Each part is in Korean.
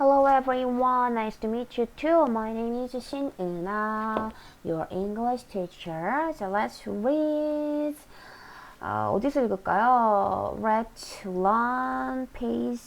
Hello everyone, nice to meet you too. My name is Shin Euna, your English teacher. So let's read. 어, 어디서 읽을까요? Let's learn page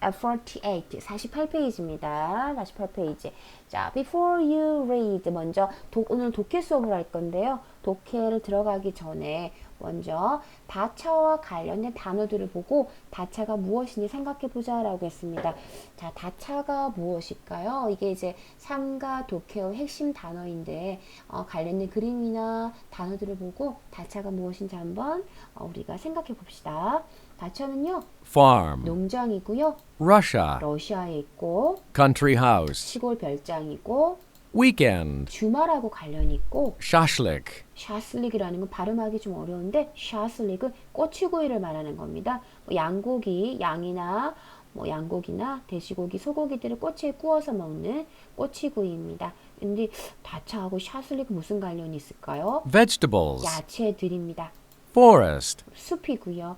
48, 48페이지입니다. 48페이지. 자, before you read. 먼저 도, 오늘 독해 수업을 할 건데요. 독해를 들어가기 전에 먼저 다차와 관련된 단어들을 보고 다차가 무엇인지 생각해 보자 라고 했습니다. 자, 다차가 무엇일까요? 이게 이제 삼가 독해의 핵심 단어인데 어, 관련된 그림이나 단어들을 보고 다차가 무엇인지 한번 어, 우리가 생각해 봅시다. 다차는요 farm, 농장이고요 Russia, 러시아에 있고 country house, 시골 별장이고 weekend, 주말하고 관련이 있고 shashlik, 샤슬릭이라는 건 발음하기 좀 어려운데 샤슬릭은 꼬치구이를 말하는 겁니다. 뭐 양고기, 양이나 뭐 양고기나 돼지고기, 소고기들을 꼬치에 구워서 먹는 꼬치구이입니다. 근데 다차하고 샤슬릭은 무슨 관련이 있을까요? vegetables, 야채들입니다. forest, 숲이고요.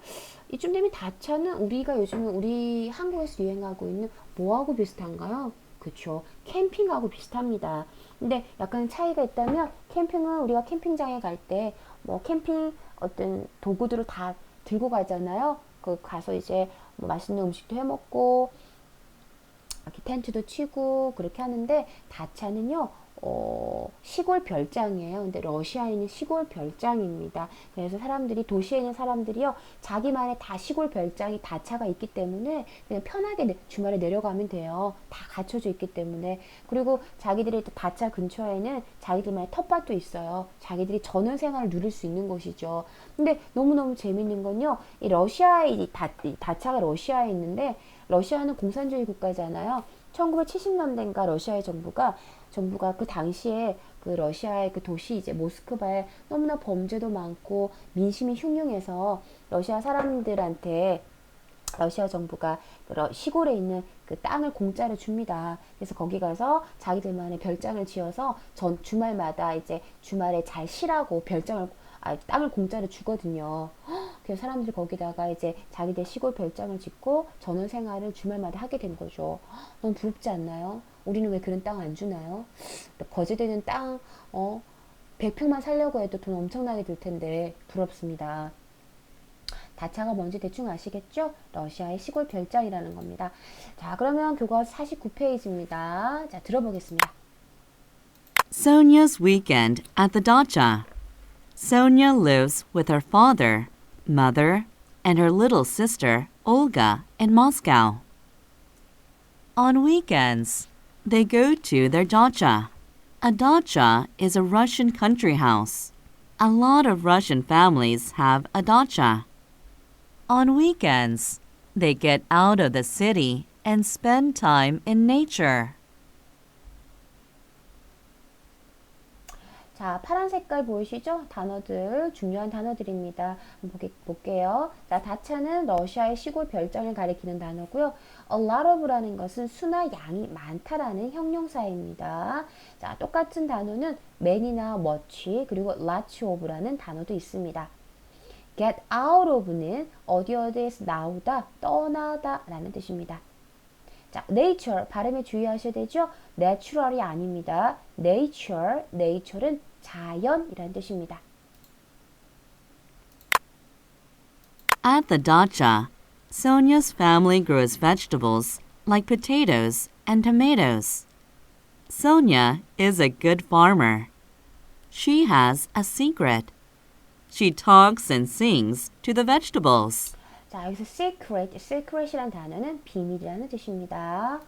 이쯤 되면 다차는 우리가 요즘 우리 한국에서 유행하고 있는 뭐하고 비슷한가요? 그쵸. 캠핑하고 비슷합니다. 근데 약간 차이가 있다면 캠핑은 우리가 캠핑장에 갈 때 뭐 캠핑 어떤 도구들을 다 들고 가잖아요. 그 가서 이제 뭐 맛있는 음식도 해 먹고 이렇게 텐트도 치고 그렇게 하는데 다차는요. 어, 시골 별장이에요. 근데 러시아에는 시골 별장입니다. 그래서 사람들이 도시에 있는 사람들이요 자기만의 다 시골 별장이 다 차가 있기 때문에 그냥 편하게 내- 주말에 내려가면 돼요. 다 갖춰져 있기 때문에 그리고 자기들의 또 다차 근처에는 자기들만의 텃밭도 있어요. 자기들이 전원 생활을 누릴 수 있는 곳이죠. 근데 너무 너무 재밌는 건요. 이 러시아의 이 다, 이 다차가 러시아에 있는데 러시아는 공산주의 국가잖아요. 1970년대인가 러시아의 정부가 정부가 그 당시에 그 러시아의 그 도시 이제 모스크바에 너무나 범죄도 많고 민심이 흉흉해서 러시아 사람들한테 러시아 정부가 그 러- 시골에 있는 그 땅을 공짜로 줍니다. 그래서 거기 가서 자기들만의 별장을 지어서 전 주말마다 이제 주말에 잘 쉬라고 별장을 아, 땅을 공짜로 주거든요. 그래서 사람들이 거기다가 이제 자기들 시골 별장을 짓고 전원 생활을 주말마다 하게 된 거죠. 너무 부럽지 않나요? 우리는 왜 그런 땅 안 주나요? 거제되는 땅, 어, 100평만 살려고 해도 돈 엄청나게 들 텐데 부럽습니다. 다차가 뭔지 대충 아시겠죠? 러시아의 시골 별장이라는 겁니다. 자, 그러면 교과 49페이지입니다. 자, 들어보겠습니다. Sonia's weekend at the dacha. Sonia lives with her father, mother, and her little sister, Olga, in Moscow. On weekends, they go to their dacha. A dacha is a Russian country house. A lot of Russian families have a dacha. On weekends, they get out of the city and spend time in nature. 자, 파란 색깔 보이시죠? 단어들, 중요한 단어들입니다. 볼게요. 자, 다차는 러시아의 시골 별장을 가리키는 단어고요. A lot of라는 것은 수나 양이 많다라는 형용사입니다. 자, 똑같은 단어는 man이나 much, 그리고 lots of라는 단어도 있습니다. get out of는 어디 어디에서 나오다, 떠나다 라는 뜻입니다. 자, nature 발음에 주의하셔야 되죠. natural이 아닙니다. nature, nature는 자연이라는 뜻입니다. At the dacha, Sonia's family grows vegetables like potatoes and tomatoes. Sonia is a good farmer. She has a secret. She talks and sings to the vegetables. 자, 여기서 secret, secret이란 단어는 비밀이라는 뜻입니다.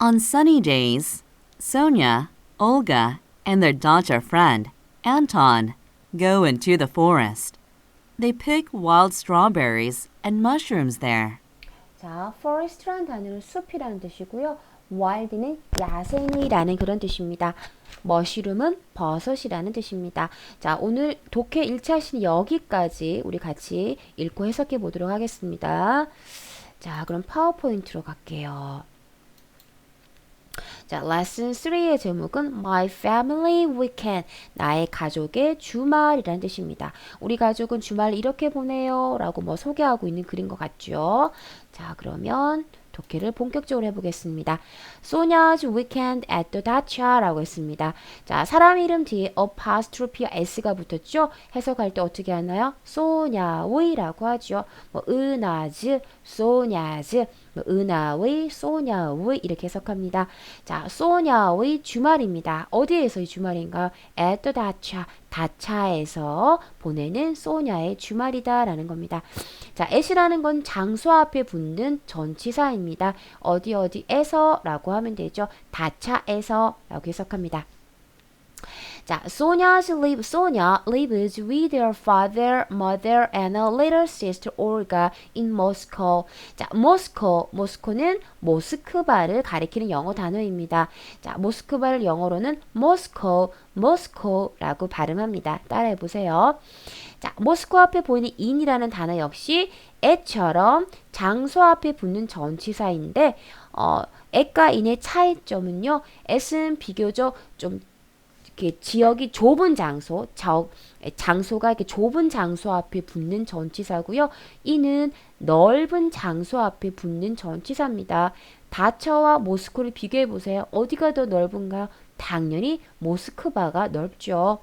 On sunny days, Sonia, Olga, and their dacha friend, Anton, go into the forest. They pick wild strawberries and mushrooms there. 자, forest라는 단어는 숲이라는 뜻이고요. wild는 야생이라는 그런 뜻입니다. 머시룸은 버섯이라는 뜻입니다. 자, 오늘 독해 1차 시는 여기까지 우리 같이 읽고 해석해 보도록 하겠습니다. 자, 그럼 파워포인트로 갈게요. 자, 레슨 3의 제목은 My Family Weekend. 나의 가족의 주말이라는 뜻입니다. 우리 가족은 주말 이렇게 보내요. 라고 뭐 소개하고 있는 글인 것 같죠. 자, 그러면 독해를 본격적으로 해보겠습니다. Sonia's Weekend at the Dacha라고 했습니다. 자, 사람 이름 뒤에 apostrophe s가 붙었죠. 해석할 때 어떻게 하나요? 소냐의라고 하죠. 뭐 소냐즈, 뭐 은하의, 소냐의 이렇게 해석합니다. 자, 소냐의 주말입니다. 어디에서의 주말인가요? the Dacha, 다차에서 보내는 소냐의 주말이다라는 겁니다. 자, at이라는 건 장소 앞에 붙는 전치사입니다. 어디 어디에서라고 하면 되죠. 다차에서라고 해석합니다. 자, Sonia's live, Sonia lives with her father, mother, and a little sister Olga in Moscow. 자, Moscow, 모스코는 모스크바를 가리키는 영어 단어입니다. 자, 모스크바를 영어로는 Moscow, Moscow라고 발음합니다. 따라해 보세요. 자, 모스코 앞에 보이는 in이라는 단어 역시 at처럼 장소 앞에 붙는 전치사인데, 어, at과 in의 차이점은요, at은 비교적 좀 이렇게 지역이 좁은 장소, 자, 장소가 이렇게 좁은 장소 앞에 붙는 전치사고요. 이는 넓은 장소 앞에 붙는 전치사입니다. 다처와 모스크를 비교해 보세요. 어디가 더 넓은가요? 당연히 모스크바가 넓죠.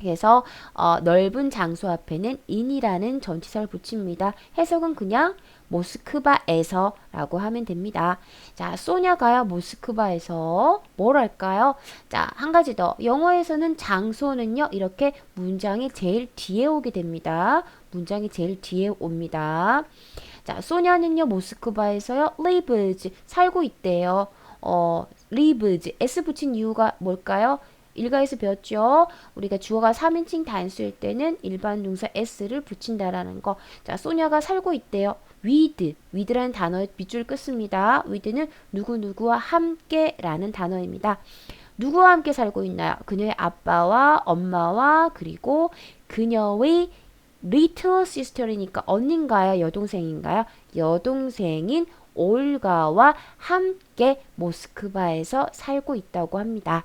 그래서 어, 넓은 장소 앞에는 in이라는 전치사를 붙입니다. 해석은 그냥 모스크바에서 라고 하면 됩니다. 자, 소냐가요 모스크바에서 뭘 할까요? 자, 한 가지 더. 영어에서는 장소는요 이렇게 문장이 제일 뒤에 오게 됩니다. 문장이 제일 뒤에 옵니다. 자, 소냐는요 모스크바에서요 lives 살고 있대요. 어, lives s 붙인 이유가 뭘까요? 일가에서 배웠죠. 우리가 주어가 3인칭 단수일 때는 일반 동사 s를 붙인다라는 거. 자, 소냐가 살고 있대요. with, with라는 단어의 밑줄 끊습니다. with는 누구누구와 함께라는 단어입니다. 누구와 함께 살고 있나요? 그녀의 아빠와 엄마와 그리고 그녀의 little sister이니까 언니인가요? 여동생인가요? 여동생인 올가와 함께 모스크바에서 살고 있다고 합니다.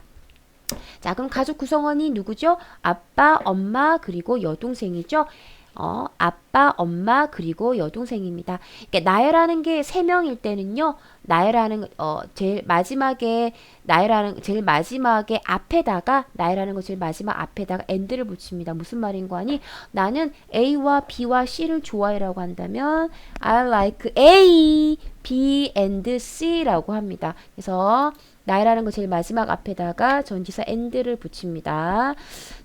자, 그럼 가족 구성원이 누구죠? 아빠, 엄마, 그리고 여동생이죠. 어, 아빠, 엄마, 그리고 여동생입니다. 그러니까 나열하는 게 세 명일 때는요. 나열하는 어 제일 마지막에 나열하는 제일 마지막에 앞에다가 나열하는 거 제일 마지막 앞에다가 and를 붙입니다. 무슨 말인 거 아니? 나는 A와 B와 C를 좋아해라고 한다면 I like A, B and C라고 합니다. 그래서 나열하는 거 제일 마지막 앞에다가 전치사 and를 붙입니다.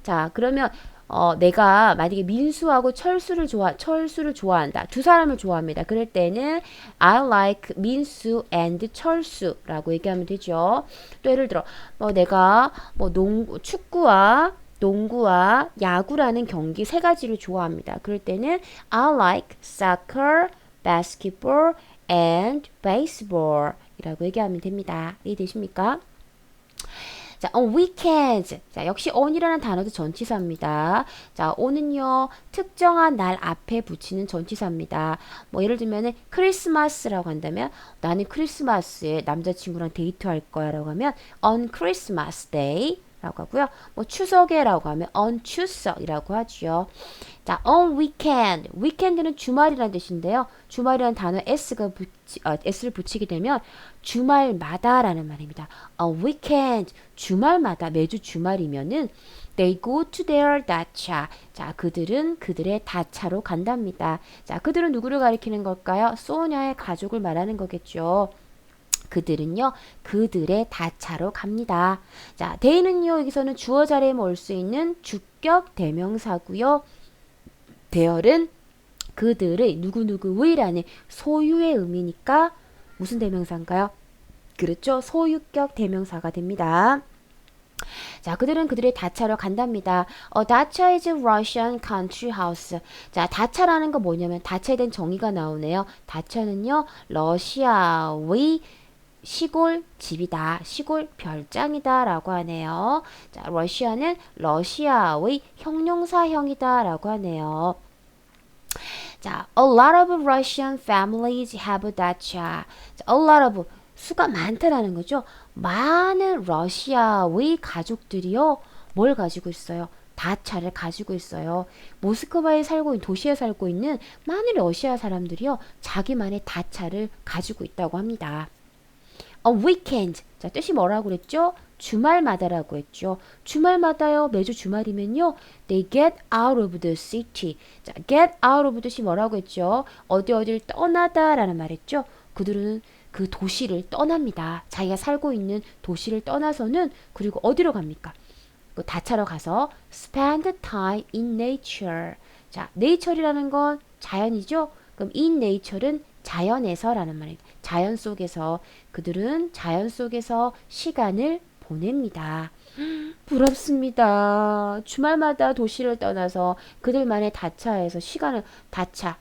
자, 그러면 어, 내가 만약에 민수하고 철수를 좋아, 철수를 좋아한다. 두 사람을 좋아합니다. 그럴 때는 I like 민수 and 철수라고 얘기하면 되죠. 또 예를 들어, 뭐 내가 뭐 농구, 축구와 농구와 야구라는 경기 세 가지를 좋아합니다. 그럴 때는 I like soccer, basketball, and baseball 이라고 얘기하면 됩니다. 이해되십니까? 자, on weekends. 자, 역시 on이라는 단어도 전치사입니다. 자, on은요, 특정한 날 앞에 붙이는 전치사입니다. 뭐, 예를 들면은, 크리스마스라고 한다면, 나는 크리스마스에 남자친구랑 데이트할 거야 라고 하면, on Christmas day. 라고 하고요. 뭐 추석에라고 하면 on 추석이라고 하죠. 자, on weekend. weekend는 주말이라는 뜻인데요. 주말이라는 단어 s가 붙이, 어, s를 붙이게 되면 주말마다라는 말입니다. on weekend. 주말마다 매주 주말이면은 they go to their dacha. 자, 그들은 그들의 다차로 간답니다. 자, 그들은 누구를 가리키는 걸까요? 소냐의 가족을 말하는 거겠죠. 그들은요, 그들의 다차로 갑니다. 자, they는요, 여기서는 주어 자리에 올 수 있는 주격 대명사고요. 대열은 그들의 누구누구의라는 소유의 의미니까 무슨 대명사인가요? 그렇죠. 소유격 대명사가 됩니다. 자, 그들은 그들의 다차로 간답니다. 어, 다차 is Russian country house. 자, 다차라는 거 뭐냐면 다차에 대한 정의가 나오네요. 다차는요, 러시아의 시골 집이다. 시골 별장이다. 라고 하네요. 자, 러시아는 러시아의 형용사형이다. 라고 하네요. 자, a lot of Russian families have dacha. 자, a lot of 수가 많다라는 거죠. 많은 러시아의 가족들이요. 뭘 가지고 있어요? 다차를 가지고 있어요. 모스크바에 살고 있는 도시에 살고 있는 많은 러시아 사람들이요. 자기만의 다차를 가지고 있다고 합니다. A weekend. 자, 뜻이 뭐라고 그랬죠? 주말마다라고 했죠. 주말마다요. 매주 주말이면요. They get out of the city. 자, get out of 뜻이 뭐라고 했죠? 어디 어디를 떠나다라는 말했죠. 그들은 그 도시를 떠납니다. 자기가 살고 있는 도시를 떠나서는 그리고 어디로 갑니까? 그 다차로 가서 spend time in nature. 자, nature이라는 건 자연이죠. 그럼 in nature은 자연에서라는 말입니다. 자연 속에서 그들은 자연 속에서 시간을 보냅니다. 부럽습니다. 주말마다 도시를 떠나서 그들만의 다차에서 시간을 다차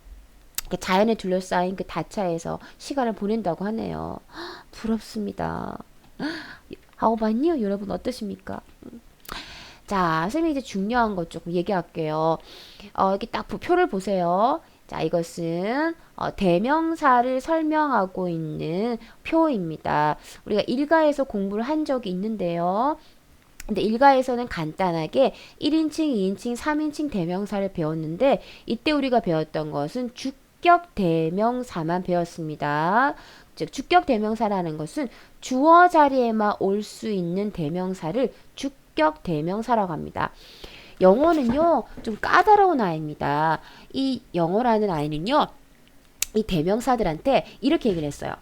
그 자연에 둘러싸인 그 다차에서 시간을 보낸다고 하네요. 부럽습니다. 하오반요 여러분 어떠십니까? 자, 선생님이 이제 중요한 것 조금 얘기할게요. 어, 이렇게 딱 표를 보세요. 자, 이것은 어, 대명사를 설명하고 있는 표입니다. 우리가 일가에서 공부를 한 적이 있는데요. 근데 일가에서는 간단하게 1인칭, 2인칭, 3인칭 대명사를 배웠는데 이때 우리가 배웠던 것은 주격 대명사만 배웠습니다. 즉 주격 대명사라는 것은 주어 자리에만 올 수 있는 대명사를 주격 대명사라고 합니다. 영어는요, 좀 까다로운 아이입니다. 이 영어라는 아이는요, 이 대명사들한테 이렇게 얘기를 했어요.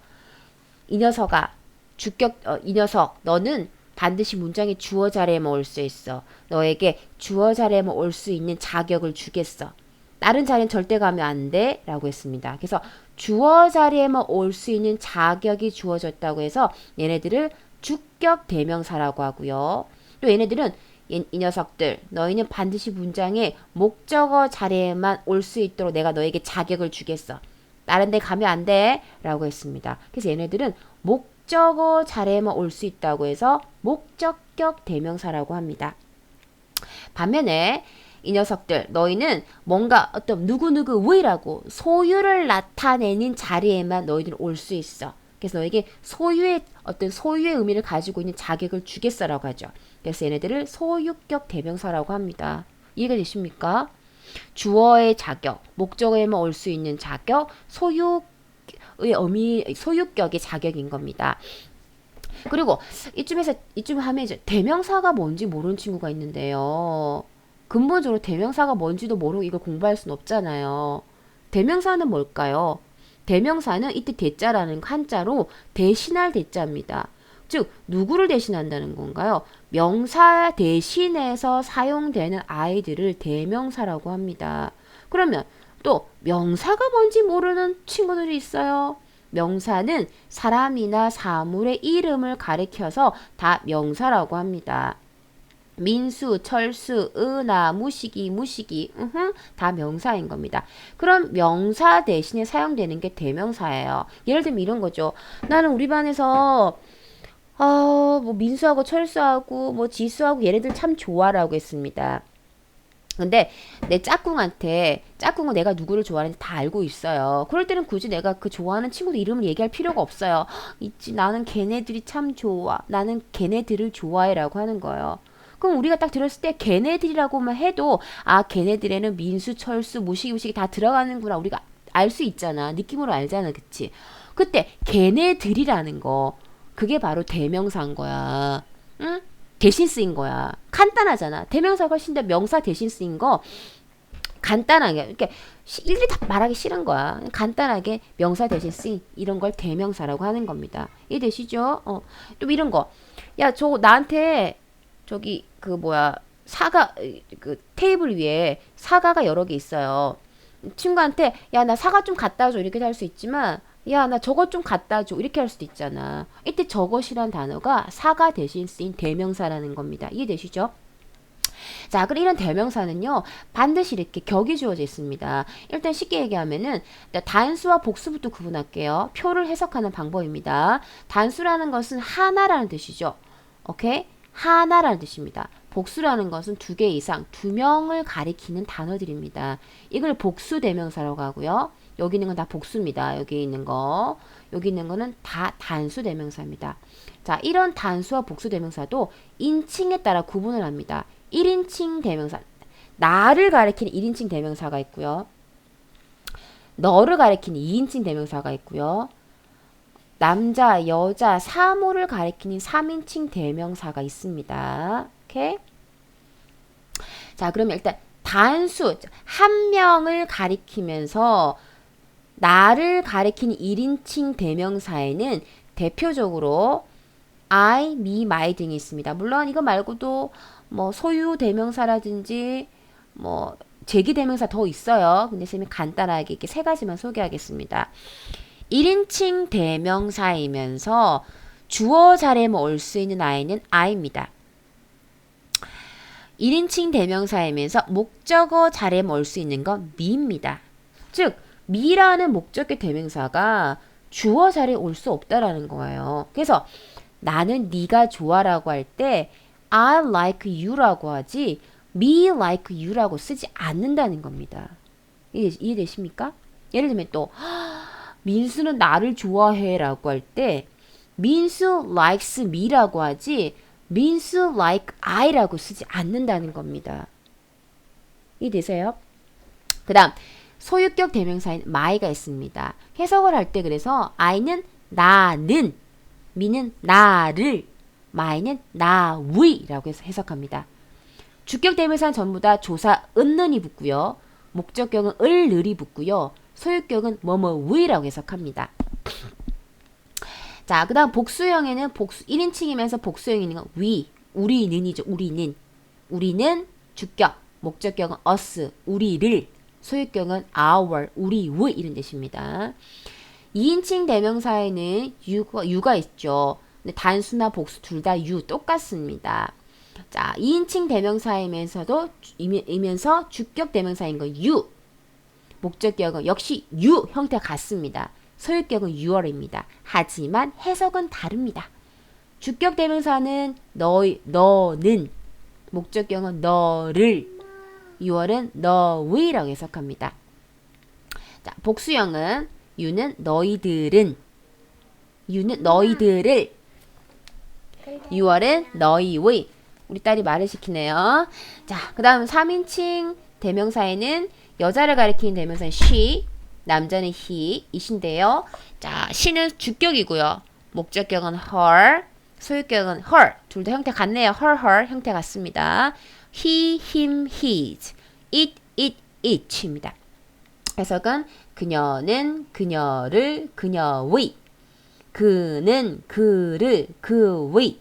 이 녀석아, 주격, 어, 이 녀석, 너는 반드시 문장의 주어 자리에만 올 수 있어. 너에게 주어 자리에만 올 수 있는 자격을 주겠어. 다른 자리는 절대 가면 안 돼. 라고 했습니다. 그래서 주어 자리에만 올 수 있는 자격이 주어졌다고 해서 얘네들을 주격 대명사라고 하고요. 또 얘네들은 이, 이 녀석들 너희는 반드시 문장의 목적어 자리에만 올 수 있도록 내가 너에게 자격을 주겠어. 다른 데 가면 안 돼. 라고 했습니다. 그래서 얘네들은 목적어 자리에만 올 수 있다고 해서 목적격 대명사라고 합니다. 반면에 이 녀석들 너희는 뭔가 어떤 누구누구 왜라고 소유를 나타내는 자리에만 너희들은 올 수 있어. 그래서 너에게 소유의 어떤 소유의 의미를 가지고 있는 자격을 주겠어라고 하죠. 그래서 얘네들을 소유격 대명사라고 합니다. 이해가 되십니까? 주어의 자격, 목적어에만 올 수 있는 자격, 소유의 의미, 소유격의 자격인 겁니다. 그리고 이쯤에서 이쯤 하면 대명사가 뭔지 모르는 친구가 있는데요. 근본적으로 대명사가 뭔지도 모르고 이걸 공부할 수는 없잖아요. 대명사는 뭘까요? 대명사는 이때 대자라는 한자로 대신할 대자입니다. 즉 누구를 대신한다는 건가요? 명사 대신해서 사용되는 아이들을 대명사라고 합니다. 그러면 또 명사가 뭔지 모르는 친구들이 있어요. 명사는 사람이나 사물의 이름을 가리켜서 다 명사라고 합니다. 민수, 철수, 은하, 무식이, 무식이, 으흠, 다 명사인 겁니다. 그럼 명사 대신에 사용되는 게 대명사예요. 예를 들면 이런 거죠. 나는 우리 반에서 아, 뭐 민수하고 철수하고 뭐 지수하고 얘네들 참 좋아라고 했습니다. 근데 내 짝꿍한테 짝꿍은 내가 누구를 좋아하는지 다 알고 있어요. 그럴 때는 굳이 내가 그 좋아하는 친구들 이름을 얘기할 필요가 없어요. 있지 나는 걔네들이 참 좋아. 나는 걔네들을 좋아해라고 하는 거예요. 그럼 우리가 딱 들었을 때 걔네들이라고만 해도 아 걔네들에는 민수, 철수, 무식이, 무식이 다 들어가는구나 우리가 알 수 있잖아. 느낌으로 알잖아, 그치? 그때 걔네들이라는 거 그게 바로 대명사인 거야. 응? 대신 쓰인 거야. 간단하잖아. 대명사가 훨씬 더 명사 대신 쓰인 거 간단하게 이렇게 일일이 다 말하기 싫은 거야. 간단하게 명사 대신 쓰인 이런 걸 대명사라고 하는 겁니다. 이해되시죠? 어. 또 이런 거. 야, 저 나한테 저기 그 뭐야 사과 그 테이블 위에 사과가 여러 개 있어요. 친구한테 야 나 사과 좀 갖다 줘 이렇게 할 수 있지만 야 나 저것 좀 갖다 줘 이렇게 할 수도 있잖아. 이때 저것이란 단어가 사과 대신 쓰인 대명사라는 겁니다. 이해되시죠? 자, 그럼 이런 대명사는요, 반드시 이렇게 격이 주어져 있습니다. 일단 쉽게 얘기하면은, 단수와 복수부터 구분할게요. 표를 해석하는 방법입니다. 단수라는 것은 하나라는 뜻이죠. 오케이? 하나라는 뜻입니다. 복수라는 것은 두 개 이상, 두 명을 가리키는 단어들입니다. 이걸 복수 대명사라고 하고요. 여기 있는 건 다 복수입니다. 여기 있는 거. 여기 있는 거는 다 단수 대명사입니다. 자, 이런 단수와 복수 대명사도 인칭에 따라 구분을 합니다. 1인칭 대명사. 나를 가리키는 1인칭 대명사가 있고요. 너를 가리키는 2인칭 대명사가 있고요. 남자, 여자, 사모를 가리키는 3인칭 대명사가 있습니다. 오케이? 자, 그러면 일단 단수, 한 명을 가리키면서 나를 가리키는 1인칭 대명사에는 대표적으로 I, me, my 등이 있습니다. 물론 이거 말고도 뭐 소유 대명사라든지 뭐 제기 대명사 더 있어요. 근데 쌤이 간단하게 이렇게 세 가지만 소개하겠습니다. 1인칭 대명사이면서 주어 자리에만 올수 있는 I는 I입니다. 1인칭 대명사이면서 목적어 자리에만 올수 있는 건 me입니다. 즉, me라는 목적격 대명사가 주어 자리에 올 수 없다라는 거예요. 그래서 나는 네가 좋아라고 할 때 I like you라고 하지 me like you라고 쓰지 않는다는 겁니다. 이해, 이해되십니까? 예를 들면 또 민수는 나를 좋아해라고 할 때 민수 likes me라고 하지 민수 like I라고 쓰지 않는다는 겁니다. 이해되세요? 그 다음 소유격 대명사인 my가 있습니다. 해석을 할 때 그래서 I는 나는 미는 나를 my는 나위라고 해서 해석합니다. 주격 대명사는 전부 다 조사 은는이 붙고요. 목적격은 을, 늘이 붙고요. 소유격은 뭐뭐위라고 해석합니다. 자, 그 다음 복수형에는 복수, 1인칭이면서 복수형이 있는 건 we, 우리는이죠. 우리는. 우리는 주격, 목적격은 us, 우리를, 소유격은 our, 우리의 이런 뜻입니다. 2인칭 대명사에는 유가, 유가 있죠. 근데 단수나 복수 둘 다 유 똑같습니다. 자, 2인칭 대명사이면서도 이면서 주격 대명사인 건 유. 목적격은 역시 유 형태 같습니다. 소유격은 유월입니다. 하지만 해석은 다릅니다. 주격 대명사는 너희 너는 목적격은 너를 유월은 너위라고 해석합니다. 자, 복수형은 유는 너희들은 유는 너희들을 유월은 너희의 우리 딸이 말을 시키네요. 자, 그 다음 3인칭 대명사에는 여자를 가리키는 대명사는 she, 남자는 he, 이신데요. 자, she는 주격이고요. 목적격은 her, 소유격은 her. 둘 다 형태 같네요. her, her 형태 같습니다. He, him, his, it, it, it입니다. 해석은 그녀는 그녀를 그녀의 그는 그를 그의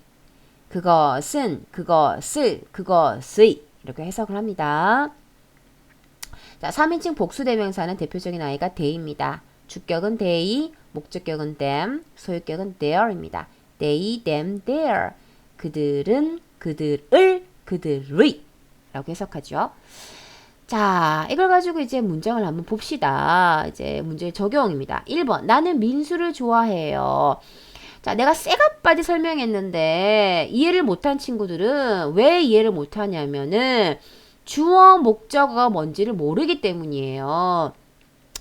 그것은 그것을 그것의 이렇게 해석을 합니다. 자, 3인칭 복수 대명사는 대표적인 아이가 they입니다. 주격은 they, 목적격은 them, 소유격은 their입니다. they, them, their. 그들은 그들을 그들의 라고 해석하죠. 자, 이걸 가지고 이제 문장을 한번 봅시다. 이제 문제 적용입니다. 1번. 나는 민수를 좋아해요. 자, 내가 쎄가빠지 설명했는데 이해를 못한 친구들은 왜 이해를 못하냐면은 주어 목적어가 뭔지를 모르기 때문이에요.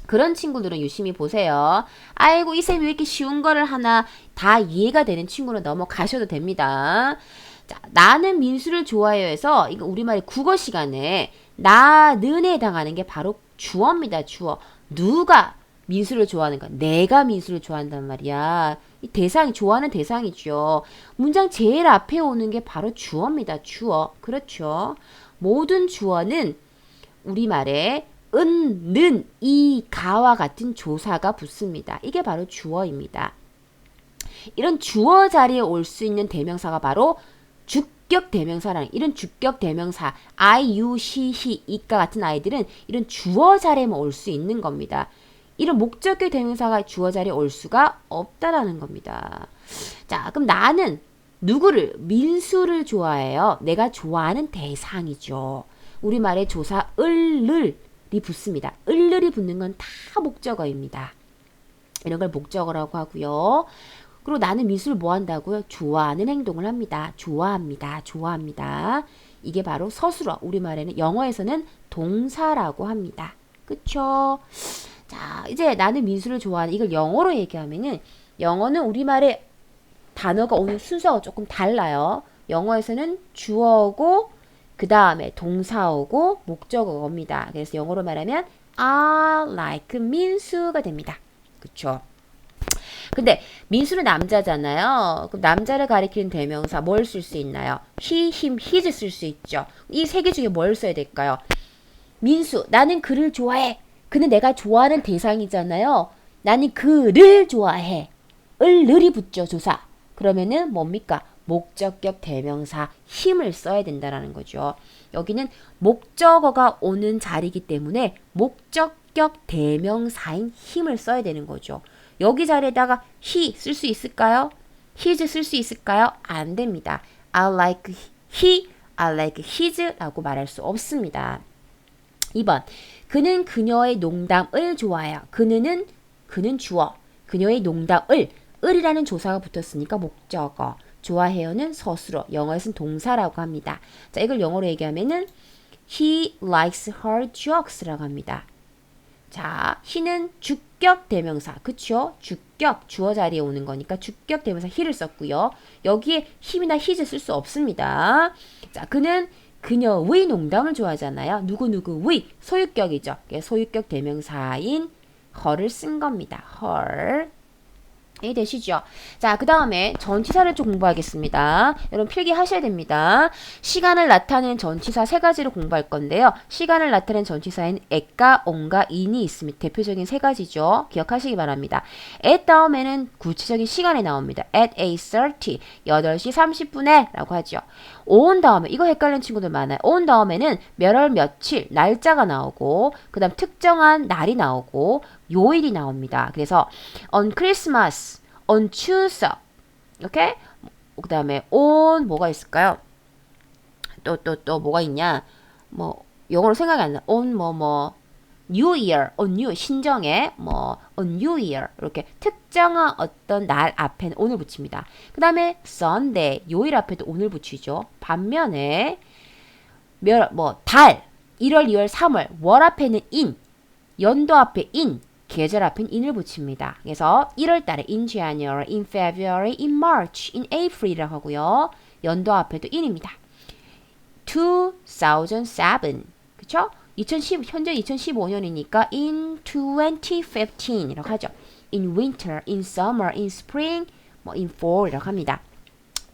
그런 친구들은 유심히 보세요. 아이고 이 쌤이 왜 이렇게 쉬운 거를 하나 다 이해가 되는 친구는 넘어가셔도 됩니다. 자, 나는 민수를 좋아해요해서 이거 우리말의 국어 시간에 나는에 해당하는 게 바로 주어입니다. 주어. 누가 민수를 좋아하는가? 내가 민수를 좋아한단 말이야. 이 대상이 좋아하는 대상이죠. 문장 제일 앞에 오는 게 바로 주어입니다. 주어. 그렇죠. 모든 주어는 우리말에 은, 는, 이, 가와 같은 조사가 붙습니다. 이게 바로 주어입니다. 이런 주어 자리에 올 수 있는 대명사가 바로 주격 대명사라는 이런 주격 대명사 I, you, she, he, it과 같은 아이들은 이런 주어 자리에만 올 수 있는 겁니다. 이런 목적격 대명사가 주어 자리에 올 수가 없다라는 겁니다. 자, 그럼 나는 누구를 민수를 좋아해요. 내가 좋아하는 대상이죠. 우리말에 조사 을을이 붙습니다. 을을이 붙는 건 다 목적어입니다. 이런 걸 목적어라고 하고요. 그리고 나는 민수를 뭐 한다고요? 좋아하는 행동을 합니다. 좋아합니다. 좋아합니다. 이게 바로 서술어. 우리말에는 영어에서는 동사라고 합니다. 그쵸? 자, 이제 나는 민수를 좋아하는 이걸 영어로 얘기하면은 영어는 우리말의 단어가 오는 순서가 조금 달라요. 영어에서는 주어고 그 다음에 동사어고 목적어가 옵니다. 그래서 영어로 말하면 I like 민수가 됩니다. 그쵸? 근데 민수는 남자잖아요. 그럼 남자를 가리키는 대명사 뭘 쓸 수 있나요? he, him, his 쓸 수 있죠. 이 세 개 중에 뭘 써야 될까요? 민수, 나는 그를 좋아해. 그는 내가 좋아하는 대상이잖아요. 나는 그를 좋아해. 을, 늘이 붙죠, 조사. 그러면은 뭡니까? 목적격 대명사 힘을 써야 된다라는 거죠. 여기는 목적어가 오는 자리이기 때문에 목적격 대명사인 힘을 써야 되는 거죠. 여기 자리에다가 he 쓸 수 있을까요? his 쓸 수 있을까요? 안 됩니다. I like he, I like his라고 말할 수 없습니다. 2번. 그는 그녀의 농담을 좋아해요. 그는 그는 주어. 그녀의 농담을 을이라는 조사가 붙었으니까 목적어. 좋아해요는 서술어. 영어에서는 동사라고 합니다. 자, 이걸 영어로 얘기하면은 he likes her jokes라고 합니다. 자, he는 주격 대명사. 그쵸? 주격, 주어 자리에 오는 거니까 주격 대명사 he를 썼고요. 여기에 him이나 his 쓸 수 없습니다. 자, 그는 그녀의 농담을 좋아하잖아요. 누구누구의 소유격이죠. 소유격 대명사인 her을 쓴 겁니다. her. 이 되시죠? 자, 그 다음에 전치사를 좀 공부하겠습니다. 여러분 필기 하셔야 됩니다. 시간을 나타내는 전치사 세 가지를 공부할 건데요. 시간을 나타내는 전치사에는 at과 on과 in이 있습니다. 대표적인 세 가지죠. 기억하시기 바랍니다. at 다음에는 구체적인 시간이 나옵니다. at 8.30, 8시 30분에 라고 하죠. on 다음에, 이거 헷갈리는 친구들 많아요. on 다음에는 몇월 며칠, 날짜가 나오고, 그 다음 특정한 날이 나오고, 요일이 나옵니다. 그래서 on Christmas, on 추석, 오케이? 그 다음에 on 뭐가 있을까요? 또또 또 뭐가 있냐? 뭐 영어로 생각이 안 나. on 뭐뭐 New Year, on New 신정에 뭐 on New Year 이렇게 특정한 어떤 날 앞에는 오늘 붙입니다. 그 다음에 Sunday 요일 앞에도 오늘 붙이죠. 반면에 뭐달 1월, 2월, 3월 월 앞에는 in 연도 앞에 in 계절 앞엔 in을 붙입니다. 그래서 1월 달에 in January, in February, in March, in April이라고 하고요. 연도 앞에도 in입니다. 2007 그쵸? 2010 현재 2015년이니까 in 2015이라고 하죠. in winter, in summer, in spring, 뭐 in fall이라고 합니다.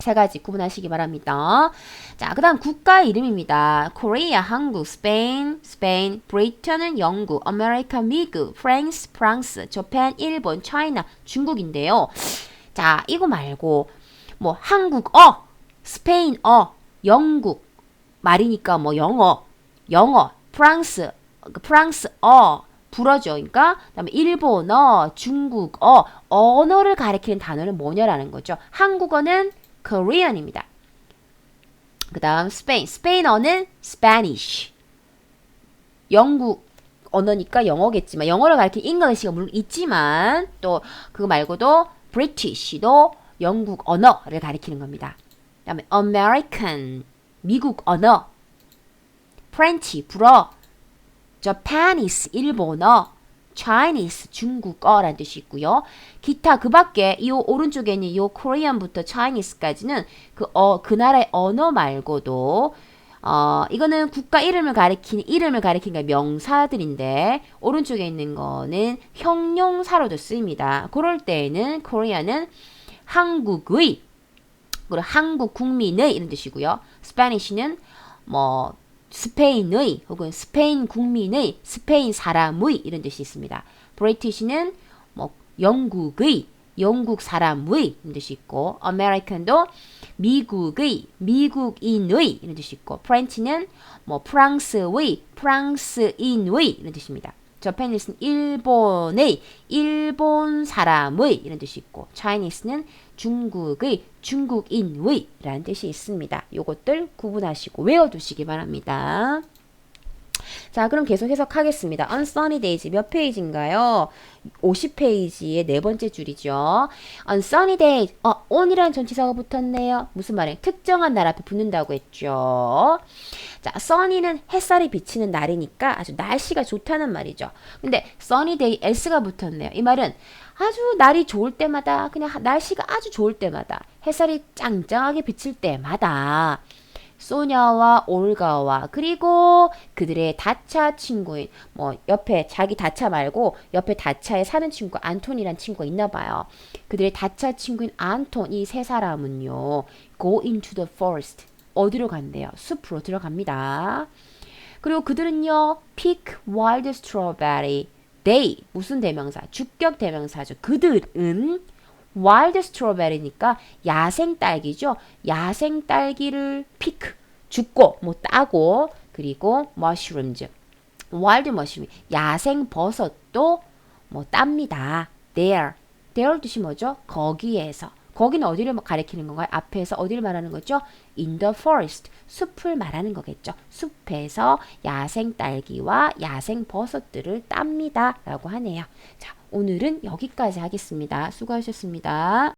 세 가지 구분하시기 바랍니다. 자, 그 다음 국가 이름입니다. 코리아, 한국, 스페인, 스페인, 브리튼은 영국, 아메리카, 미국, 프랑스, 프랑스, 저펜, 일본, 차이나, 중국인데요. 자, 이거 말고 뭐 한국어, 스페인어, 영국 말이니까 뭐 영어, 영어, 프랑스, 프랑스어, 불어죠. 그러니까 그다음에 일본어, 중국어, 언어를 가리키는 단어는 뭐냐라는 거죠. 한국어는 Korean입니다. 그 다음 스페인, 스페인어는 Spanish. 영국 언어니까 영어겠지만 영어를 가리키는 English가 물론 있지만 또 그거 말고도 British도 영국 언어를 가리키는 겁니다. 그 다음에 American, 미국 언어, French, 불어, Japanese, 일본어, Chinese, 중국어라는 뜻이 있고요. 기타 그 밖에 이 오른쪽에 있는 이 Korean부터 Chinese까지는 그, 어, 그 나라의 언어 말고도 어, 이거는 국가 이름을 가리키는 이름을 가리키는 명사들인데 오른쪽에 있는 거는 형용사로도 쓰입니다. 그럴 때에는 Korea는 한국의 그리고 한국 국민의 이런 뜻이고요. Spanish는 뭐 스페인의 혹은 스페인 국민의 스페인 사람의 이런 뜻이 있습니다. 브리티시는 뭐 영국의 영국 사람의 이런 뜻이 있고 아메리칸도 미국의 미국인의 이런 뜻이 있고 프렌치는 뭐 프랑스의 프랑스인의 이런 뜻입니다. 저페니스는 일본의 일본 사람의 이런 뜻이 있고 차이니스는 중국의 중국인의 라는 뜻이 있습니다. 요것들 구분하시고 외워두시기 바랍니다. 자, 그럼 계속 해석하겠습니다. On sunny days 몇 페이지인가요? 50페이지의 네 번째 줄이죠. On sunny days. 어, on이라는 전치사가 붙었네요. 무슨 말이에요? 특정한 날 앞에 붙는다고 했죠. 자, sunny는 햇살이 비치는 날이니까 아주 날씨가 좋다는 말이죠. 근데 sunny day s가 붙었네요. 이 말은 아주 날이 좋을 때마다 그냥 하- 날씨가 아주 좋을 때마다 햇살이 짱짱하게 비칠 때마다 소냐와 올가와 그리고 그들의 다차 친구인 뭐 옆에 자기 다차 말고 옆에 다차에 사는 친구 안톤이란 친구가 있나 봐요. 그들의 다차 친구인 안톤 이 세 사람은요. go into the forest 어디로 간대요? 숲으로 들어갑니다. 그리고 그들은요. pick wild strawberry they 무슨 대명사? 주격 대명사죠. 그들은 wild strawberry니까 야생 딸기죠. 야생 딸기를 pick 죽고 뭐 따고 그리고 mushrooms wild mushroom 야생 버섯도 뭐 땁니다. there there 뜻이 뭐죠? 거기에서 거기는 어디를 가리키는 건가요? 앞에서 어디를 말하는 거죠? in the forest 숲을 말하는 거겠죠. 숲에서 야생 딸기와 야생 버섯들을 땁니다. 라고 하네요. 자, 오늘은 여기까지 하겠습니다. 수고하셨습니다.